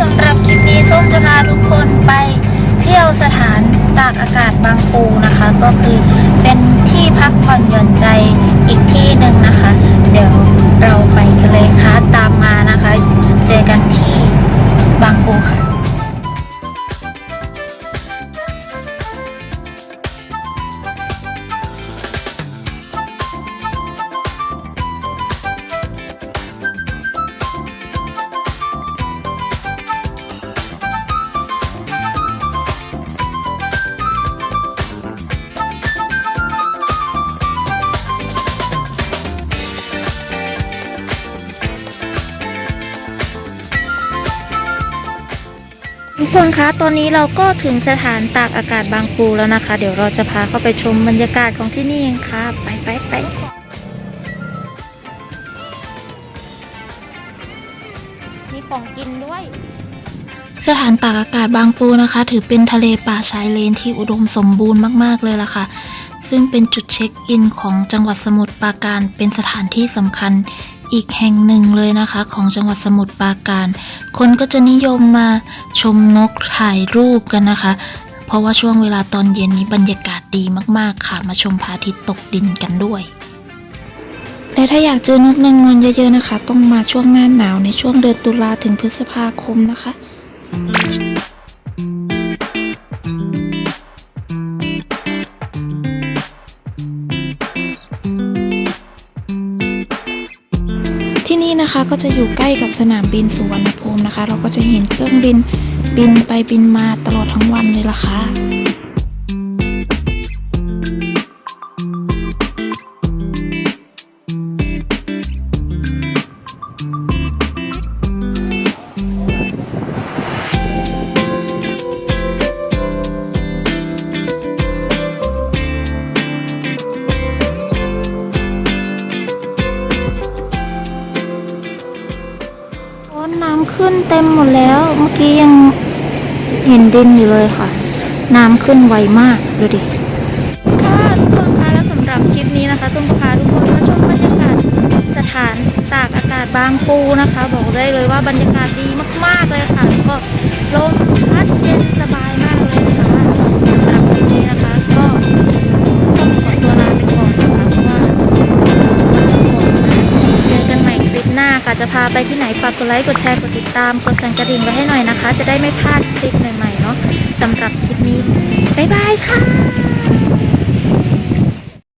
สำหรับคลิปนี้ส้มจะพาทุกคนไปเที่ยวสถานตากอากาศบางปูนะคะ ก็คือเป็นที่พักผ่อนหย่อนใจอีกที่หนึ่งนะคะ เดี๋ยวเรา ทุกคนคะ ตอนนี้เราก็ถึงสถานตากอากาศบางปูแล้วนะคะ เดี๋ยวเราจะพาเข้าไปชมบรรยากาศของที่นี่กันค่ะ ไปไปไปมีของกินด้วย สถานตากอากาศบางปูนะคะ ถือเป็นทะเลป่าชายเลนที่อุดมสมบูรณ์มากๆเลยล่ะค่ะ ซึ่งเป็นจุดเช็คอินของจังหวัดสมุทรปราการเป็นสถานที่สำคัญ อีกแห่งหนึ่งเลยนะคะ ของจังหวัดสมุทรปราการ คนก็จะนิยมมาชมนกถ่ายรูปกันนะคะ เพราะว่าช่วงเวลาตอนเย็นนี้บรรยากาศดีมากๆค่ะ มาชมพระอาทิตย์ตกดินกันด้วยแต่ถ้าอยากเจอนกนางนวลเยอะๆนะคะ ต้องมาช่วงหน้าหนาวในช่วงเดือนตุลาถึงพฤษภาคมนะคะ นะคะก็จะอยู่ใกล้กับสนามบินสุวรรณภูมินะคะ เราก็จะเห็นเครื่องบินบินไปบินมาตลอดทั้งวันเลยล่ะค่ะ น้ำขึ้นเต็มหมดแล้ว เมื่อกี้ยังเห็นดินอยู่เลยค่ะ น้ำขึ้นไวมากดูดิค่ะทุกคนคะแล้วสำหรับคลิปนี้นะคะต้องพาทุกคนมาชมบรรยากาศสถานตากอากาศบางปูนะคะ บอกได้เลยว่าบรรยากาศดีมากๆเลย หน้าค่ะจะพาไปที่ไหนฝากกดไลค์กดแชร์กดติดตามกดสั่นกระดิ่งไว้ให้หน่อยนะคะ จะได้ไม่พลาดคลิปใหม่ๆเนาะสำหรับคลิปนี้บ๊ายบายค่ะ